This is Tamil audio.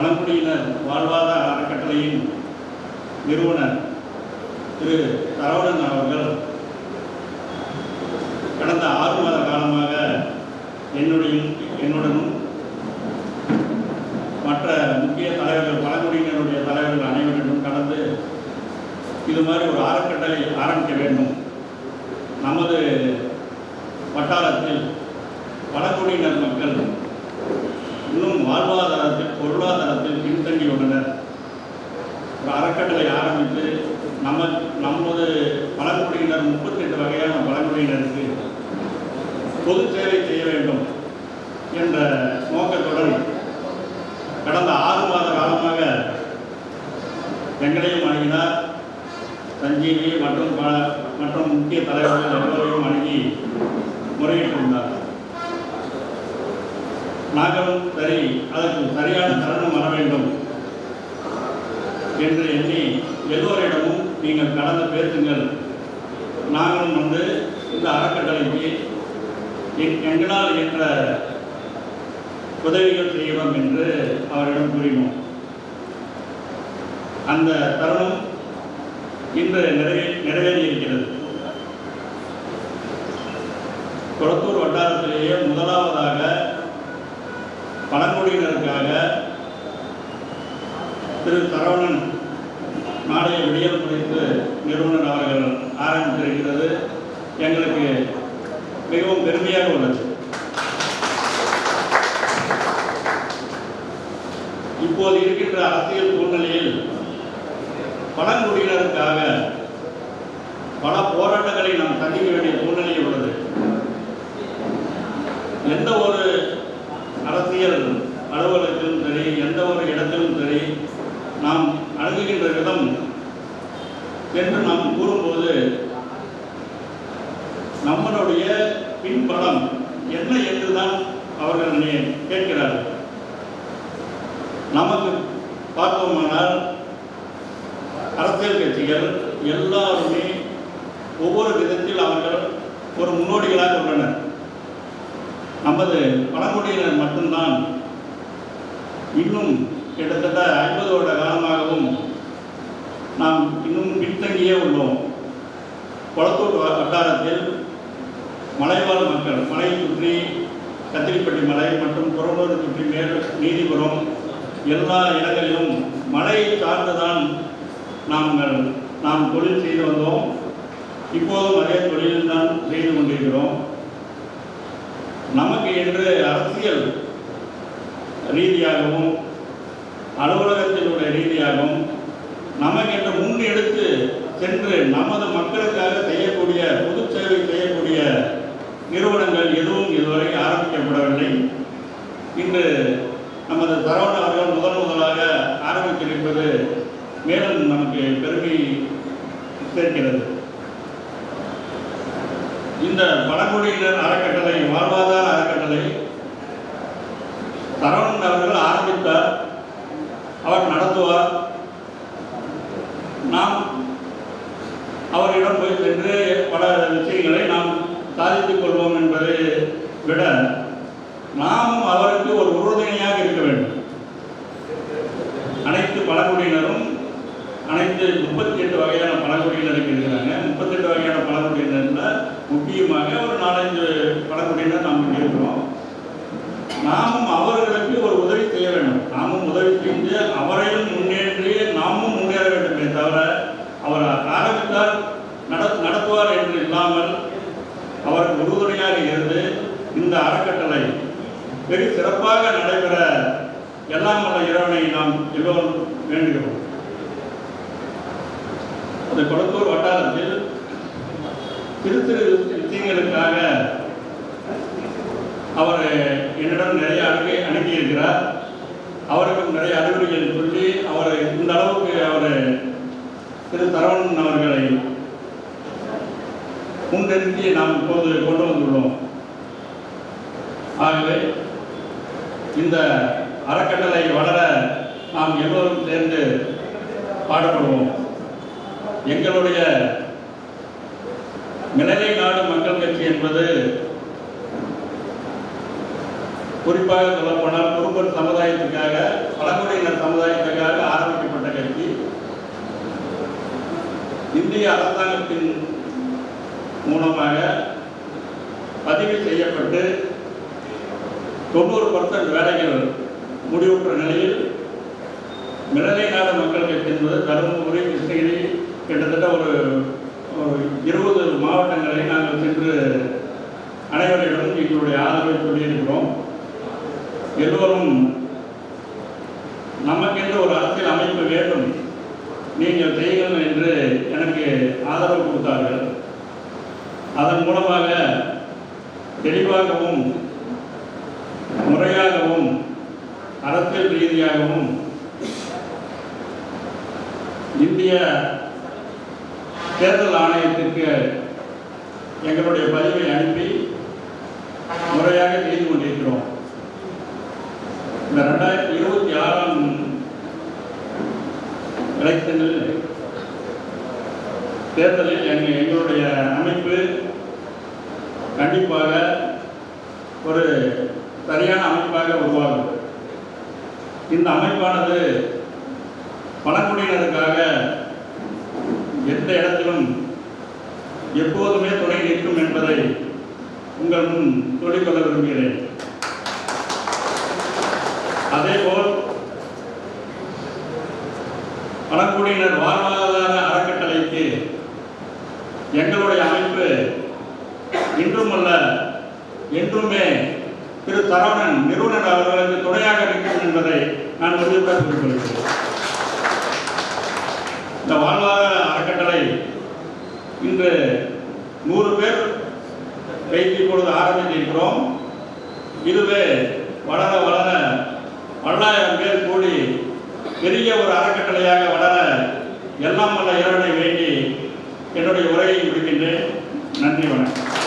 பழங்குடியினர் வாழ்வாதார அறக்கட்டளையின் நிறுவனர் திரு சரவணன் அவர்கள் கடந்த ஆறு மாத காலமாக என்னுடைய என்னுடனும் மற்ற முக்கிய தலைவர்கள் பழங்குடியினருடைய தலைவர்கள் அனைவரிடம் கடந்து இது மாதிரி ஒரு அறக்கட்டளை ஆரம்பிக்க வேண்டும். நமது வட்டாரத்தில் பழங்குடியினர் மக்கள் பொருளாதாரத்தில் பின்தங்கி உள்ளனர். ஒரு அறக்கட்டளை ஆரம்பித்து நம்ம நமது பழங்குடியினர் முப்பத்தெட்டு வகையான பழங்குடியினருக்கு பொது சேவை செய்ய வேண்டும் என்ற நோக்கத்துடன் கடந்த ஆறு மாத காலமாக எங்களையும் அணுகினார். சஞ்சீவி மற்றும் பல மற்றும் முக்கிய தலைவர்கள் எல்லோரையும் அணுகி முறையிட்டிருந்தார். நாங்களும் சரி அதற்கு சரியான தருணம் வர வேண்டும் என்று எண்ணி எல்லோரிடமும் நீங்கள் கலந்து பேசுங்கள். நாங்களும் வந்து இந்த அறக்கட்டளைக்கு எங்களால் என்ற உதவிகள் செய்கிறோம் என்று அவரிடம் கூறினோம். அந்த தருணம் இன்று நிறைவே நிறைவேறியிருக்கிறது. கொளத்தூர் வட்டாரத்திலேயே முதலாவதாக பழங்குடியினருக்காக திரு சரவணன் நாடைய விடியல் குறித்து நிறுவனர் அவர்கள் ஆரம்பித்திருக்கிறது. எங்களுக்கு மிகவும் பெருமையாக உள்ளது. இப்போது இருக்கின்ற அரசியல் சூழ்நிலையில் பழங்குடியினருக்காக பல போராட்டங்களை நாம் சந்திக்க வேண்டிய சூழ்நிலை உள்ளது. எந்த ஒரு அரசியல் அலுவலகத்திலும் சரி எந்த ஒரு இடத்திலும் சரி நாம் என்ற விதம் என்று நாம் கூறும்போது நம்மளுடைய பின்பலம் என்ன என்றுதான் அவர்கள் நினை- கேட்கிறார்கள். நமக்கு பார்த்தோமானால் அரசியல் கட்சிகள் எல்லாருமே ஒவ்வொரு விதத்தில் அவர்கள் ஒரு முன்னோடிகளாக உள்ளனர். நமது பழங்குடியினர் மட்டும்தான் இன்னும் கிட்டத்தட்ட ஐம்பது வருட காலமாகவும் நாம் இன்னும் பின்தங்கியே உள்ளோம். குளத்தூர் வட்டாரத்தில் மலைவாழ் மக்கள் மலையை சுற்றி கத்திரிப்பட்டி மலை மற்றும் புறநூறு சுற்றி மேல் நீதிபுரம் எல்லா இடங்களிலும் மலை சார்ந்துதான் நாங்கள் நாம் தொழில் செய்து வந்தோம். இப்போதும் அதே தொழிலில் தான் செய்து கொண்டிருக்கிறோம். நமக்கு என்று அரசியல் ரீதியாகவும் அலுவலகத்தினுடைய ரீதியாகவும் நமக்கென்று முன் எடுத்து சென்று நமது மக்களுக்காக செய்யக்கூடிய பொது சேவை செய்யக்கூடிய நிறுவனங்கள் எதுவும் இதுவரை ஆரம்பிக்கப்படவில்லை. இன்று நமது சரவண அவர்கள் முதன் முதலாக ஆரம்பித்திருப்பது மேலும் நமக்கு பெருமை சேர்க்கிறது. இந்த பழங்குடியினர் அறக்கட்டளை வாழ்வாதார அறக்கட்டளை சரவணன் அவர்கள் ஆரம்பித்தார் அவர் நடத்துவார் நாம் அவரிடம் போய் சென்று பல விஷயங்களை நாம் சாதித்துக் கொள்வோம் என்பதை விட நாமும் அவருக்கு ஒரு உறுதுணையாக இருக்க வேண்டும். அனைத்து பழங்குடியினரும் அனைத்து முப்பத்தி எட்டு வகையான பழங்குடியினருக்கு இருக்கிறாங்க. முப்பத்தெட்டு வகையான பழங்குடியினரில் முக்கியமாக ஒரு நாலஞ்சு பழங்குடியினர் நாம் இருக்கிறோம். நாமும் அவர்களுக்கு ஒரு உதவி செய்ய வேண்டும். நாமும் உதவி செஞ்சு அவரையும் முன் நாமும் முன்னேற வேண்டுமே தவிர அவர் ஆரம்பித்தார் நட நடத்துவார் என்று இல்லாமல் அவருக்கு உறுதுணையாக இருந்து இந்த அறக்கட்டளை வெகு சிறப்பாக நடைபெற எல்லாம் நாம் எல்லோரும் வேண்டுகிறோம். அந்த கொடத்தூர் வட்டாரத்தில் திருத்திரு சிறு விஷயங்களுக்காக அவர் என்னிடம் நிறைய அணுகி அணுகியிருக்கிறார் அவருக்கும் நிறைய அறிவுரைகள் சொல்லி அவர் இந்த அளவுக்கு அவர் திரு சரவணன் அவர்களை முன்னிறுத்தி நாம் இப்போது கொண்டு வந்துள்ளோம். ஆகவே இந்த அறக்கட்டளை வளர நாம் எல்லோரும் சேர்ந்து பாடுபடுவோம் எங்களுடைய மிளலை நாடு மக்கள் கட்சி என்பது குறிப்பாக சொல்லப்போனால் குறும்பர் சமுதாயத்துக்காக பழங்குடியினர் சமுதாயத்துக்காக ஆரம்பிக்கப்பட்ட கட்சி. இந்திய அரசாங்கத்தின் மூலமாக பதிவு செய்யப்பட்டு தொண்ணூறு பர்சன்ட் வேலைகள் முடிவுற்ற நிலையில் மிளலை நாடு மக்கள் கட்சி என்பது தருமபுரி கிருஷ்ணகிரி கிட்டத்தட்ட ஒரு ஒரு இருபது மாவட்டங்களை நாங்கள் சென்று அனைவரிடம் எங்களுடைய ஆதரவை சொல்லியிருக்கிறோம். எல்லோரும் நமக்கென்று ஒரு அரசியல் அமைப்பு வேண்டும். நீங்கள் செய்யுங்கள் என்று எனக்கு ஆதரவு கொடுத்தார்கள். அதன் மூலமாக தெளிவாகவும் முறையாகவும் அரசியல் ரீதியாகவும் இந்திய தேர்தல் ஆணையத்திற்கு எங்களுடைய பதிவை அனுப்பி முறையாக செய்து கொண்டிருக்கிறோம். இந்த ரெண்டாயிரத்தி இருபத்தி ஆறாம் எலெக்ஷனில் தேர்தலில் எங்கள் எங்களுடைய அமைப்பு கண்டிப்பாக ஒரு சரியான அமைப்பாக உருவாகும் இந்த அமைப்பானது பழங்குடியினருக்காக எந்த இடத்திலும் எப்போதுமே துணை நிற்கும் என்பதை உங்கள் முன் சொல்லிக்கொள்ள விரும்புகிறேன். அதேபோல் பழங்குடியினர் வாழ்வாதார அறக்கட்டளைக்கு எங்களுடைய அமைப்பு இன்றும் அல்ல என்றுமே திரு சரவணன் நிறுவனர் இந்த வாழ்வாதார அறக்கட்டளை இன்று நூறு பேர் வைத்து இப்பொழுது ஆரம்பித்திருக்கிறோம். இதுவே வளர வளர பல்லாயிரம் பேர் கூடி பெரிய ஒரு அறக்கட்டளையாக வளர எல்லாம் வல்ல இறைவனை வேண்டி என்னுடைய உரையை முடிக்கின்றேன். நன்றி வணக்கம்.